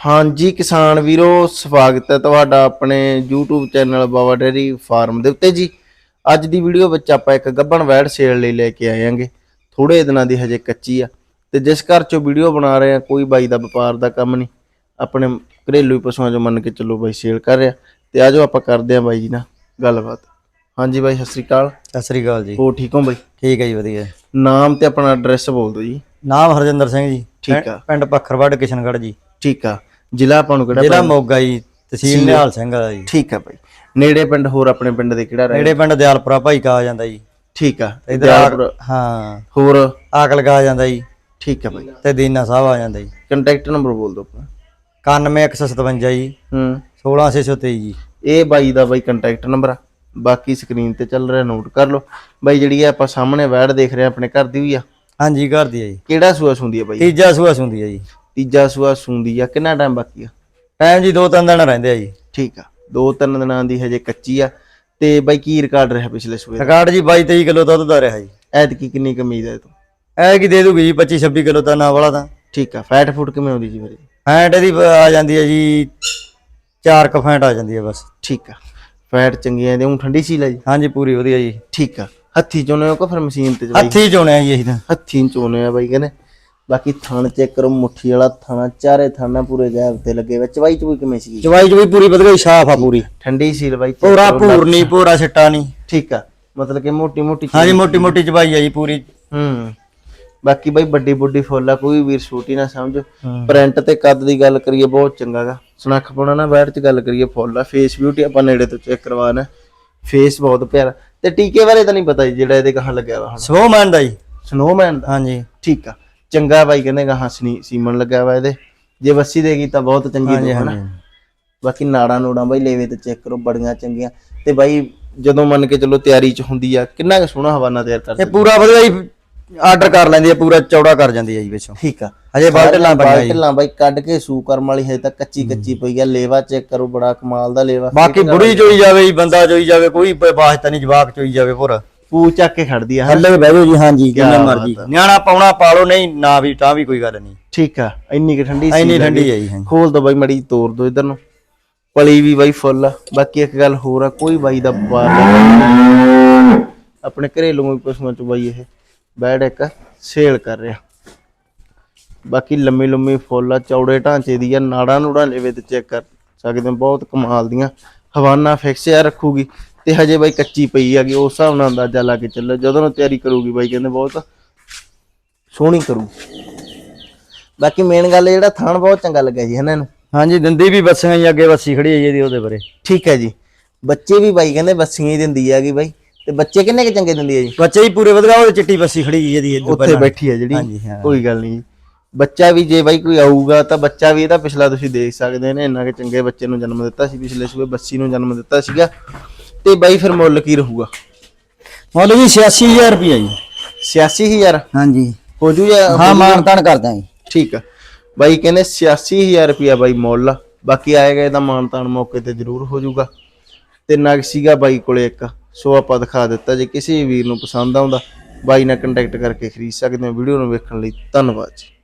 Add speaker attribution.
Speaker 1: ਹਾਂਜੀ ਕਿਸਾਨ ਵੀਰੋ ਸਵਾਗਤ ਹੈ ਤੁਹਾਡਾ ਆਪਣੇ YouTube channel Baba dairy farm ਦੇ ਉੱਤੇ ਜੀ। ਅੱਜ ਦੀ ਵੀਡੀਓ ਵਿੱਚ ਆਪਾਂ ਇੱਕ ਗੱਭਣ ਵੈੜ ਸੇਲ ਲਈ ਲੈ ਕੇ ਆਏ ਆਂਗੇ ਥੋੜੇ ਦਿਨਾਂ ਦੀ ਹਜੇ ਕੱਚੀ ਆ। ਤੇ ਜਿਸ ਘਰ ਚੋਂ ਵੀਡੀਓ ਬਣਾ ਰਹੇ ਆ ਕੋਈ ਬਾਈ ਦਾ ਵਪਾਰ ਦਾ ਕੰਮ ਨਹੀਂ। ਆਪਣੇ ਘਰੇਲੂ ਪਸ਼ੂਆਂ ਚੋਂ ਮੰਨ ਕੇ ਚੱਲੋ ਬਾਈ ਸੇਲ ਕਰ ਰਿਹਾ। ਤੇ ਆਜੋ ਆਪਾਂ ਕਰਦੇ ਆ ਬਾਈ ਜੀ ਨਾਲ ਗੱਲਬਾਤ। ਹਾਂਜੀ ਬਾਈ ਸਤਿ ਸ੍ਰੀ ਅਕਾਲ।
Speaker 2: ਸਤਿ ਸ੍ਰੀ ਅਕਾਲ ਜੀ।
Speaker 1: ਹੋ ਠੀਕ ਹੋ ਬਾਈ?
Speaker 2: ਠੀਕ ਹੈ ਜੀ ਵਧੀਆ।
Speaker 1: ਨਾਮ ਤੇ ਆਪਣਾ ਐਡਰੈਸ ਬੋਲ ਦਿਓ ਜੀ।
Speaker 2: ਨਾਮ ਹਰਜਿੰਦਰ ਸਿੰਘ ਜੀ।
Speaker 1: ਠੀਕ ਆ।
Speaker 2: ਪਿੰਡ ਪੱਖਰਵੜ ਕਿਸ਼ਨਗੜ੍ਹ ਜੀ।
Speaker 1: ਠੀਕ ਆ। ਜ਼ਿਲ੍ਹਾ ਆਪਾਂ ਨੂੰ ਕਿਹੜਾ
Speaker 2: ਜ਼ਿਲ੍ਹਾ ਮੋਗਾ ਜੀ ਤਹਿਸੀਲ ਨਿਹਾਲ ਸਿੰਘ ਵਾਲਾ ਜੀ।
Speaker 1: ਠੀਕ ਆ ਬਾਈ। ਨੇੜੇ ਪਿੰਡ ਹੋਰ ਆਪਣੇ ਪਿੰਡ ਦੇ ਕਿਹੜਾ ਰਹਿ
Speaker 2: ਨੇੜੇ ਪਿੰਡ ਦਿਆਲਪੁਰਾ ਭਾਈ ਕਾ ਆ ਜਾਂਦਾ ਜੀ।
Speaker 1: ਠੀਕ ਆ
Speaker 2: ਇਧਰ ਹਾਂ।
Speaker 1: ਹੋਰ?
Speaker 2: ਆਕਲ ਕਾ ਆ ਜਾਂਦਾ ਜੀ।
Speaker 1: ਠੀਕ ਆ ਬਾਈ।
Speaker 2: ਤੇ ਦੀਨਾ ਸਾਹਿਬ ਆ ਜਾਂਦਾ ਜੀ।
Speaker 1: ਕੰਟੈਕਟ ਨੰਬਰ ਬੋਲ ਦਿਓ ਆਪਣਾ।
Speaker 2: 91157 ਜੀ।
Speaker 1: ਹੂੰ।
Speaker 2: 16623 ਜੀ।
Speaker 1: ਇਹ ਬਾਈ ਦਾ ਬਾਈ ਕੰਟੈਕਟ ਨੰਬਰ ਆ। ਬਾਕੀ ਸਕਰੀਨ ਤੇ ਚੱਲ ਰਿਹਾ ਨੋਟ ਕਰ ਲਓ। ਬਾਈ ਜਿਹੜੀ ਆ ਆਪਾਂ ਸਾਹਮਣੇ ਵੈੜ ਦੇਖ ਰਹੇ ਆ ਆਪਣੇ ਘਰ ਦੀ ਵੀ ਆ।
Speaker 2: ਹਾਂਜੀ ਘਰ ਦੀ ਹੈ ਜੀ।
Speaker 1: ਕਿਹੜਾ ਸੂਆ ਸੁੰਦੀ ਆ ਬਾਈ?
Speaker 2: ਤੀਜਾ ਸੂਆ ਸੁੰਦੀ ਹੈ ਜੀ।
Speaker 1: ਤੀਜਾ ਸੂਆ ਸੁੰਦੀ ਆ ਕਿੰਨਾ ਟਾਈਮ ਬਾਕੀ ਆ?
Speaker 2: ਟਾਈਮ ਜੀ ਦੋ ਤਿੰਨ ਦਿਨ ਰਹਿੰਦੇ ਆ ਜੀ।
Speaker 1: ਠੀਕ ਆ ਦੋ ਤਿੰਨ ਦਿਨਾਂ ਦੀ ਹਜੇ ਕੱਚੀ ਆ ਤੇ ਬਾਈ ਕੀ ਰਿਕਾਰਡ ਰਿਹਾ ਪਿਛਲੇ ਸੂਏ ਦਾ?
Speaker 2: ਰਿਕਾਰਡ ਜੀ 22 23 ਕਿਲੋ ਦੁੱਧ ਦਾ ਰਿਹਾ ਜੀ।
Speaker 1: ਕਿੰਨੀ ਕੁ ਉਮੀਦ ਹੈ ਇਹ ਤੋਂ?
Speaker 2: ਐ ਕੀ ਦੇ ਦੂਗੀ ਜੀ 25 26 ਕਿਲੋ ਤਾਂ ਨਾ ਵਾਲਾ ਤਾਂ।
Speaker 1: ਠੀਕ ਆ ਫੈਟ ਫੂਡ ਕਿਵੇਂ ਆਉਂਦੀ ਜੀ ਮੇਰੇ
Speaker 2: ਫੈਂਟ ਇਹਦੀ ਆ ਜਾਂਦੀ ਹੈ ਜੀ 4 ਕ ਫੈਂਟ ਆ ਜਾਂਦੀ ਹੈ ਬਸ।
Speaker 1: ਠੀਕ ਆ ਫੈਟ ਚੰਗੀ ਆ ਤੇ ਉਹ ਠੰਡੀ ਸੀ ਜੀ?
Speaker 2: ਹਾਂਜੀ ਪੂਰੀ ਵਧੀਆ ਜੀ।
Speaker 1: ਠੀਕ ਆ ਹੱਥੀ ਚੋਨੇ ਹੋ ਕੋ ਫਿਰ ਮਸ਼ੀਨ ਤੇ ਚਲਾਈ
Speaker 2: ਹੱਥੀ ਚੋਣਿਆ ਜੀ ਅਸੀਂ ਤਾਂ।
Speaker 1: ਹੱਥੀਂ ਚੋਨੇ ਆ ਬਾਈ ਕਹਿੰਦੇ। ਬਾਕੀ ਥਣ ਚੈੱਕ ਕਰੋ ਮੁੱਠੀ ਵਾਲਾ ਥਣਾ ਚਾਰੇ ਥਾਣਾ ਪੂਰੇ ਗੈਪ ਤੇ ਲੱਗੇ ਵਿੱਚ ਚਵਾਈ ਚੂਈ ਕਿਵੇਂ ਸੀ
Speaker 2: ਚਵਾਈ ਚ ਵੀ ਪੂਰੀ ਵਧੀਆ ਸਾਫ਼ ਆ ਪੂਰੀ।
Speaker 1: ਠੰਡੀ ਸੀ ਬਾਈ
Speaker 2: ਪੂਰਾ। ਭੂਰ ਨਹੀਂ ਪੂਰਾ ਛਿੱਟਾ ਨਹੀਂ।
Speaker 1: ਠੀਕ ਆ ਮਤਲਬ ਕਿ ਮੋਟੀ ਮੋਟੀ
Speaker 2: ਹਾਂਜੀ ਮੋਟੀ ਮੋਟੀ ਚਵਾਈ ਆ ਜੀ ਪੂਰੀ।
Speaker 1: ਹੂੰ ਬਾਕੀ ਬਾਈ ਵੱਡੀ ਵੱਡੀ ਫੁੱਲ ਆ ਕੋਈ ਵੀਰ ਛੋਟੀ ਨਾ ਸਮਝ। ਪ੍ਰਿੰਟ ਤੇ ਕੱਦ ਦੀ ਗੱਲ ਕਰੀਏ ਬਹੁਤ ਚੰਗਾ ਗਾ। ਸੁਨੱਖ ਪਾਉਣਾ ਨਾ ਬੈਠ ਚ ਗੱਲ ਕਰੀਏ ਫੁੱਲ ਆ। ਫੇਸ ਬਿਊਟੀ ਆਪਾਂ ਨੇੜੇ ਤੋਂ ਚੈੱਕ ਕਰਵਾਣਾ ਫੇਸ ਬਹੁਤ ਪਿਆਰਾ। ਤੇ ਟੀਕੇ ਬਾਰੇ ਤਾਂ ਨਹੀਂ ਪਤਾ ਜੀ ਜਿਹੜਾ ਇਹਦੇ ਕਹਾਂ ਲੱਗਿਆ ਵਾ ਹੁਣ।
Speaker 2: ਸਵੋਮੈਨ ਦਾ ਜੀ।
Speaker 1: ਸਨੋਮੈਨ ਦਾ।
Speaker 2: ਹਾਂਜੀ
Speaker 1: ਠੀਕ ਆ। ਚੰਗਾ ਬਾਈ ਕਹਿੰਦੇ ਗਾ ਹਸਨੀ ਸੀਮਨ ਲੱਗਿਆ ਵਾ ਇਹਦੇ। ਜੇ ਵੱਸੀ ਦੇਗੀ ਤਾਂ ਬਹੁਤ ਚੰਗੀ
Speaker 2: ਹਾਂਜੀ
Speaker 1: ਦੋ ਹਨਾ
Speaker 2: ਹਾਂਜੀ
Speaker 1: ਬਾਕੀ ਨਾੜਾਂ ਨੂੜਾਂ ਬਾਈ ਲੇਵੇ ਤੇ ਚੈੱਕ ਕਰੋ ਬੜੀਆਂ ਚੰਗੀਆਂ। ਤੇ ਬਾਈ ਜਦੋਂ ਮੰਨ ਕੇ ਚੱਲੋ ਤਿਆਰੀ ਚ ਹੁੰਦੀ ਆ ਕਿੰਨਾ ਕੁ ਸੋਹਣਾ ਹਵਾਨਾ ਤਿਆਰ ਕਰਦੇ
Speaker 2: ਇਹ ਪੂਰਾ ਵਧੀਆ ਜੀ ਆਰਡਰ ਕਰ ਲੈਂਦੀ ਹੈ ਪੂਰਾ ਚੌੜਾ ਕਰ ਜਾਂਦੀ ਹੈ ਜੀ ਵਿੱਚੋਂ
Speaker 1: ਠੀਕ ਆ।
Speaker 2: ਹਜੇ ਬਾਲ ਢਿੱਲਾਂ ਪਈਆਂ ਜੀ।
Speaker 1: ਢਿੱਲਾਂ ਬਾਈ ਕੱਢ ਕੇ ਸੂ ਕਰਮ ਵਾਲੀ ਹਜੇ ਤੱਕ ਕੱਚੀ ਕੱਚੀ ਪਈ ਆ ਲੇਵਾ ਚੈੱਕ ਕਰੋ ਬੜਾ ਕਮਾਲ ਦਾ ਲੇਵਾ।
Speaker 2: ਬਾਕੀ ਬੁੜੀ ਚੋਈ ਜਾਵੇ ਜੀ ਬੰਦਾ ਚੋਈ ਜਾਵੇ ਕੋਈ ਵਾਸਤਾ ਨਹੀਂ ਜਵਾਕ ਚੋਈ ਜਾਵੇ ਪੂਰਾ
Speaker 1: ਪੂ ਚੱਕ ਕੇ ਖੜਦੀ ਆ ਹਨਾ?
Speaker 2: ਥੱਲੇ ਬਹਿ ਜਾਓ ਜੀ ਹਾਂਜੀ ਜਿੰਨਾ
Speaker 1: ਕਿਆ
Speaker 2: ਮਰਜ਼ੀ
Speaker 1: ਬਾਤ ਆ।
Speaker 2: ਨਿਆਣਾ ਪਾਉਣਾ ਪਾਲੋ ਨਹੀਂ ਨਾ ਵੀ ਤਾਂ ਵੀ ਕੋਈ ਗੱਲ ਨਹੀਂ
Speaker 1: ਠੀਕ ਆ ਇੰਨੀ ਕਿ ਠੰਡੀ
Speaker 2: ਇੰਨੀ ਠੰਡੀ
Speaker 1: ਗਈ।
Speaker 2: ਹੈ
Speaker 1: ਖੋਲ ਦੋ ਬਾਈ ਮੜੀ ਤੋੜ ਦੋ ਇਧਰ ਨੂੰ ਪਲੀ ਵੀ ਬਾਈ ਫੁੱਲ ਆ ਬਾਕੀ ਇੱਕ ਗੱਲ ਹੋਰ ਆ ਕੋਈ ਬਾਈ ਦਾ ਵਪਾਰ ਨਹੀਂ। ਆਪਣੇ ਘਰੇਲੂ ਪਸ਼ੂਆਂ ਚ ਬਾਈ ਇਹ ਬੈਡ ਇੱਕ ਸੇਲ ਕਰ ਰਿਹਾ ਬਾਕੀ ਲੰਮੀ ਲੰਮੀ ਫੁੱਲ ਆ ਚੌੜੇ ਢਾਂਚੇ ਦੀ ਆ ਨਾੜਾਂ ਨੂੜਾਂ ਲੈਵੇ ਤੇ ਚੈੱਕ ਕਰ ਸਕਦੇ ਹੋ ਬਹੁਤ ਕਮਾਲ ਦੀਆਂ ਹਵਾਨਾ ਫਿਕਸ ਆ ਰੱਖੂਗੀ ਤੇ ਹਜੇ ਬਾਈ ਕੱਚੀ ਪਈ ਹੈਗੀ ਉਸ ਹਿਸਾਬ ਨਾਲ ਅੰਦਾਜ਼ਾ ਲਾ ਕੇ ਚੱਲੋ। ਜਦੋਂ ਨੂੰ ਤਿਆਰੀ ਕਰੂਗੀ ਬਾਈ ਕਹਿੰਦੇ ਬਹੁਤ ਸੋਹਣੀ ਕਰੂ। ਬਾਕੀ ਮੇਨ ਗੱਲ ਜਿਹੜਾ ਥਾਣ ਬਹੁਤ ਚੰਗਾ ਲੱਗਿਆ ਜੀ ਇਹਨਾਂ? ਨੂੰ
Speaker 2: ਹਾਂਜੀ ਦੰਦੀ ਵੀ ਬੱਸੀਆਂ ਜੀ ਅੱਗੇ ਬੱਸੀ ਖੜੀ ਹੈ ਜੀ ਇਹਦੀ ਉਹਦੇ ਬਾਰੇ।
Speaker 1: ਠੀਕ ਹੈ ਜੀ। ਬੱਚੇ ਵੀ ਬਾਈ ਕਹਿੰਦੇ ਬੱਸੀਆਂ ਹੀ ਦਿੰਦੀ ਹੈਗੀ ਬਾਈ। ਤੇ ਬੱਚੇ ਕਿੰਨੇ ਕੁ ਚੰਗੇ ਦਿੰਦੀ ਹੈ ਜੀ?
Speaker 2: ਬੱਚੇ ਹੀ ਪੂਰੇ ਵਧੀਆ ਉਹ ਚਿੱਟੀ ਬੱਸੀ ਖੜੀ ਜੀ ਇਹਦੀ
Speaker 1: ਉੱਥੇ ਬੈਠੀ ਹੈ ਜਿਹੜੀ।
Speaker 2: ਹਾਂਜੀ, ਹਾਂ।
Speaker 1: ਕੋਈ ਗੱਲ ਨਹੀਂ ਬੱਚਾ ਵੀ ਜੇ ਬਾਈ ਕੋਈ ਆਊਗਾ ਤਾਂ ਬੱਚਾ ਵੀ ਇਹਦਾ ਪਿਛਲਾ ਤੁਸੀਂ ਦੇਖ ਸਕਦੇ ਨੇ ਇੰਨਾ ਕਿ ਚੰਗੇ ਬੱਚੇ ਨੂੰ ਜਨਮ ਦਿੱਤਾ ਸੀ ਪਿਛਲੇ ਸੂਏ ਬੱਸੀ ਨੂੰ ਜਨਮ ਦਿੱਤਾ ਸੀਗਾ। ਤੇ ਬਾਈ ਫਿਰ ਮੁੱਲ ਕੀ ਰਹੂਗਾ?
Speaker 2: ਮੁੱਲ ਜੀ 86000 ਰੁਪਏ ਜੀ।
Speaker 1: 86000
Speaker 2: ਹਾਂਜੀ।
Speaker 1: ਹੋ ਜੂ ਜਾਂ
Speaker 2: ਹਾਂ ਮਾਨ ਤਾਨ ਕਰਦਾ ਜੀ।
Speaker 1: ਠੀਕ ਆ। ਬਾਈ ਕਹਿੰਦੇ 86000 ਰੁਪਿਆ ਬਾਈ ਮੁੱਲ। ਬਾਕੀ ਆਏਗਾ ਇਹਦਾ ਮਾਨਤਾਨ ਮੌਕੇ ਤੇ ਜ਼ਰੂਰ ਹੋ ਜਾਊਗਾ ਤੇ ਨਗ ਸੀਗਾ ਬਾਈ ਕੋਲੇ ਇੱਕ। ਸੋ ਆਪਾਂ ਦਿਖਾ ਦਿੱਤਾ ਜੇ ਕਿਸੇ ਵੀਰ ਨੂੰ ਪਸੰਦ ਆਉਂਦਾ ਬਾਈ ਨਾਲ ਕੰਟੈਕਟ ਕਰਕੇ ਖਰੀਦ ਸਕਦੇ ਹੋ। ਵੀਡੀਓ ਨੂੰ ਵੇਖਣ ਲਈ ਧੰਨਵਾਦ ਜੀ।